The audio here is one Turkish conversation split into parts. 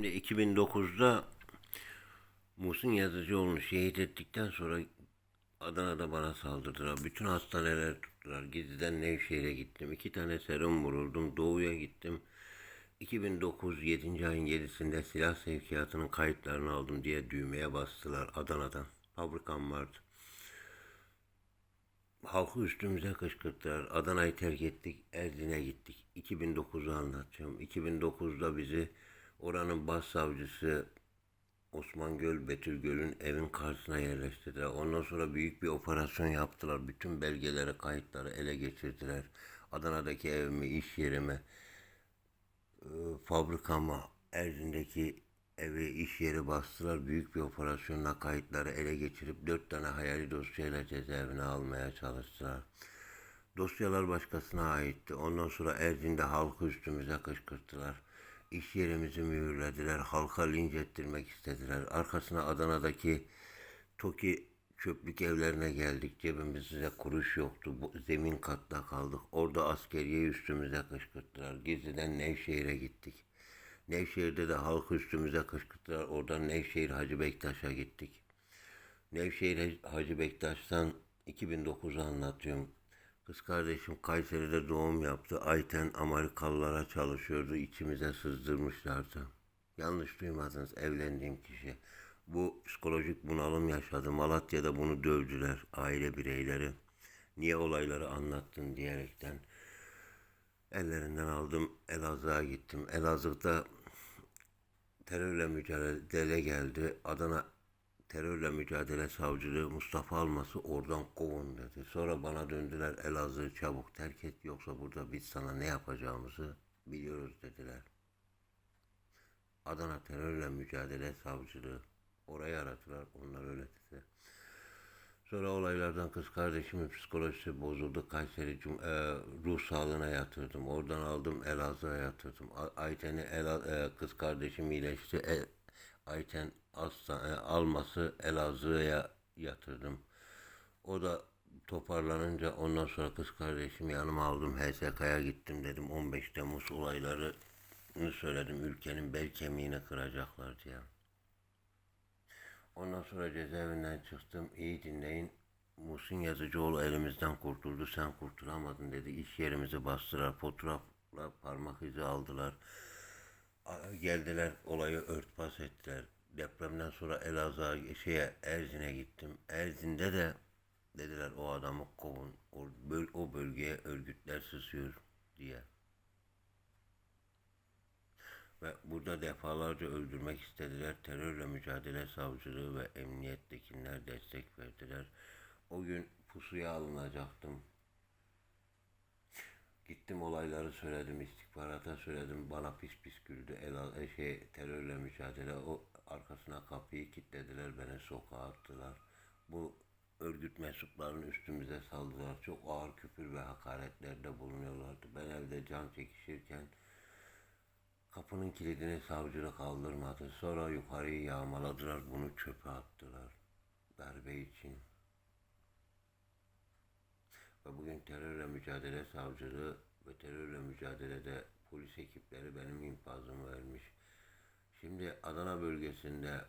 Şimdi 2009'da Muhsin Yazıcıoğlu'nu şehit ettikten sonra Adana'da bana saldırdılar. Bütün hastaneler tuttular. Gizliden Nevşehir'e gittim. İki tane serum vuruldum. Doğu'ya gittim. 2009 7. ayın 7'sinde silah sevkiyatının kayıtlarını aldım diye düğmeye bastılar Adana'dan. Fabrikam vardı. Halkı üstümüze kışkırttılar. Adana'yı terk ettik. Erzin'e gittik. 2009'u anlatacağım. 2009'da bizi oranın başsavcısı Osman Göl, Betül Göl'ün evin karşısına yerleştirdiler. Ondan sonra büyük bir operasyon yaptılar. Bütün belgeleri, kayıtları ele geçirdiler. Adana'daki evimi, iş yerimi, e, fabrikamı, Erzin'deki evi, iş yeri bastılar. Büyük bir operasyonla kayıtları ele geçirip dört tane hayali dosyayla cezaevine almaya çalıştılar. Dosyalar başkasına aitti. Ondan sonra Erzin'de halkı üstümüze kışkırttılar. İş yerimizi mühürlediler. Halka linç ettirmek istediler. Arkasına Adana'daki TOKİ çöplük evlerine geldik. Cebimizde kuruş yoktu. Bu, zemin katta kaldık. Orada askeriye üstümüze kışkırttılar. Gizliden Nevşehir'e gittik. Nevşehir'de de halkı üstümüze kışkırttılar. Oradan Nevşehir Hacı Bektaş'a gittik. Nevşehir Hacı Bektaş'tan 2009'u anlatıyorum. Kız kardeşim Kayseri'de doğum yaptı. Ayten Amerikalılara çalışıyordu. İçimize sızdırmışlardı. Yanlış duymadınız evlendiğim kişi. Bu psikolojik bunalım yaşadı. Malatya'da bunu dövdüler aile bireyleri. Niye olayları anlattın diyerekten. Ellerinden aldım Elazığ'a gittim. Elazığ'da terörle mücadele geldi. Adana terörle mücadele savcılığı Mustafa Almas'ı oradan kovun dedi. Sonra bana döndüler Elazığ'ı çabuk terk et yoksa burada biz sana ne yapacağımızı biliyoruz dediler. Adana terörle mücadele savcılığı orayı aradılar onlar öyle dedi. Sonra olaylardan kız kardeşimin psikolojisi bozuldu. Kayseri Cum e, ruh sağlığına yatırdım. Oradan aldım Elazığ'a yatırdım. Ayten'i Ela- e, kız kardeşim iyileşti. E, Ayten hasta, e, alması Elazığ'a yatırdım. O da toparlanınca ondan sonra kız kardeşimi yanıma aldım. HSK'ya gittim dedim. 15 Temmuz olaylarını söyledim. Ülkenin bel kemiğini kıracaklar diye. Ondan sonra cezaevinden çıktım. İyi dinleyin. Muhsin Yazıcıoğlu elimizden kurtuldu. Sen kurtulamadın dedi. İş yerimizi bastılar. Fotoğrafla parmak izi aldılar. Geldiler olayı örtbas ettiler. Depremden sonra Elazığ'a şeye Erzin'e gittim. Erzin'de de dediler o adamı kovun. O, böl- o bölgeye örgütler sızıyor diye. Ve burada defalarca öldürmek istediler. Terörle mücadele savcılığı ve emniyettekiler destek verdiler. O gün pusuya alınacaktım. Gittim olayları söyledim, istihbarata söyledim. Bana pis pis güldü. El, e, şey, terörle mücadele. O arkasına kapıyı kilitlediler, beni sokağa attılar. Bu örgüt mensuplarının üstümüze saldılar. Çok ağır küfür ve hakaretlerde bulunuyorlardı. Ben evde can çekişirken Kapının kilidini savcılık kaldırmadı. Sonra yukarıyı yağmaladılar, bunu çöpe attılar. Darbe için. Ve bugün terörle mücadele savcılığı ve terörle mücadelede polis ekipleri benim infazımı vermiş. Şimdi Adana bölgesinde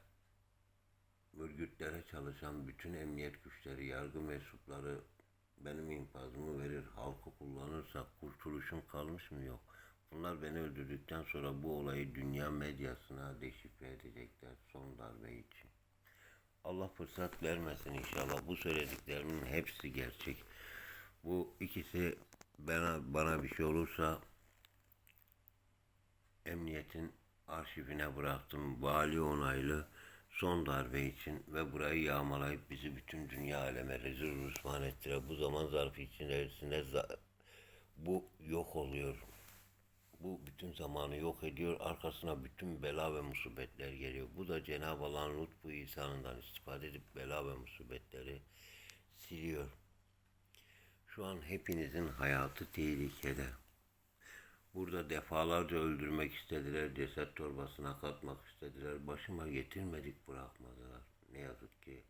örgütlere çalışan bütün emniyet güçleri, yargı mensupları benim infazımı verir. Halkı kullanırsa kurtuluşum kalmış mı yok. Bunlar beni öldürdükten sonra bu olayı dünya medyasına deşifre edecekler son darbe için. Allah fırsat vermesin inşallah. Bu söylediklerimin hepsi gerçek. Bu ikisi bana, bana bir şey olursa emniyetin arşivine bıraktım. Vali onaylı son darbe için ve burayı yağmalayıp bizi bütün dünya aleme rezil rüsvan ettiler. Bu zaman zarfı içerisinde bu yok oluyor. Bu bütün zamanı yok ediyor. Arkasına bütün bela ve musibetler geliyor. Bu da Cenab-ı Allah'ın lütfu ihsanından istifade edip bela ve musibetleri siliyor. Şu an hepinizin hayatı tehlikede. Burada defalarca öldürmek istediler, ceset torbasına katmak istediler. Başıma getirmedik bırakmadılar. Ne yazık ki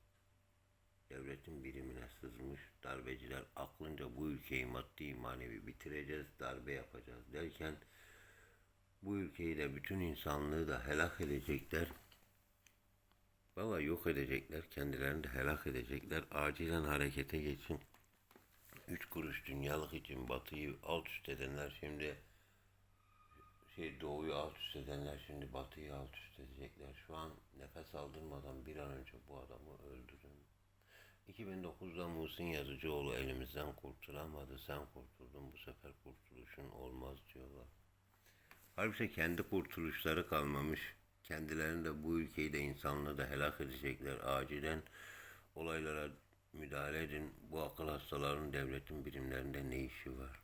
devletin birimine sızmış darbeciler aklınca bu ülkeyi maddi manevi bitireceğiz, darbe yapacağız derken Bu ülkeyi de bütün insanlığı da helak edecekler. Valla yok edecekler. Kendilerini de helak edecekler. Acilen harekete geçin. Üç kuruş dünyalık için batıyı alt üst edenler şimdi şey doğuyu alt üst edenler şimdi batıyı alt üst edecekler. Şu an nefes aldırmadan bir an önce bu adamı öldürün. 2009'da Muhsin Yazıcıoğlu elimizden kurtulamadı. Sen kurtuldun bu sefer kurtuluşun olmaz diyorlar. Halbuki kendi kurtuluşları kalmamış. Kendilerini de bu ülkeyi de insanlığı da helak edecekler. Acilen olaylara müdahale edin. Bu akıl hastaların devletin birimlerinde ne işi var?